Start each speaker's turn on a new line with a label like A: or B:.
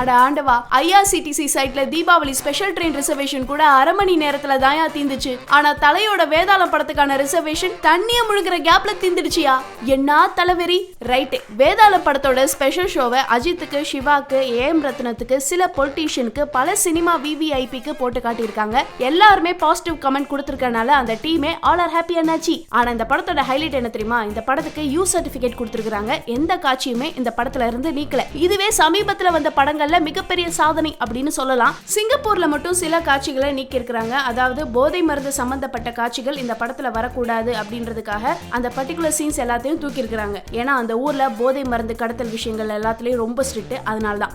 A: அட ஆண்டவா ஐஆர்சிடிசி சைட்ல தீபாவளி ஸ்பெஷல் ட்ரெயின் ரிசர்வேஷன் கூட அரை மணி நேரத்துல தாயா தீந்துச்சு. ஆனா தலையோட வேதாளம் படத்துக்கான ரிசர்வேஷன் தண்ணிய முழுகிற கேப்ல தீந்துடுச்சியா? என்ன தலைவெறி? ரைட் வேதாளம் படத்தோட ஸ்பெஷல் ஷோவை அஜித்துக்கு சிவாக்கு ஏஎம் ரத்னத்துக்கு சில பொலிட்டீஷியனுக்கு பல சினிமா விவிஐபிக்கு போட்டு காட்டியிருக்காங்க. எல்லாருமே பாசிட்டிவ் கமெண்ட் கொடுத்துருக்கனால அந்த டீமே ஆல் ஆர் ஹாப்பி அண்ணாச்சி ஆனா இந்த படத்தோட ஹைலைட் என்ன தெரியுமா? இந்த படத்துக்கு யூ சர்டிபிகேட் கொடுத்துருக்காங்க எந்த காட்சியுமே இந்த படத்துல இருந்து நீக்கல. இதுவே சமீபத்துல வந்த படங்கள் படங்கள்ல மிகப்பெரிய சாதனை அப்படின்னு சொல்லலாம். சிங்கப்பூர்ல மட்டும் சில காட்சிகளை நீக்கி இருக்கிறாங்க அதாவது போதை மருந்து சம்பந்தப்பட்ட காட்சிகள் இந்த படத்துல வரக்கூடாது அப்படின்றதுக்காக அந்த பர்டிகுலர் சீன்ஸ் எல்லாத்தையும் தூக்கி இருக்கிறாங்க ஏன்னா அந்த ஊர்ல போதை மருந்து கடத்தல் விஷயங்கள் எல்லாத்துலயும் ரொம்ப ஸ்ட்ரிக்ட் அதனால தான்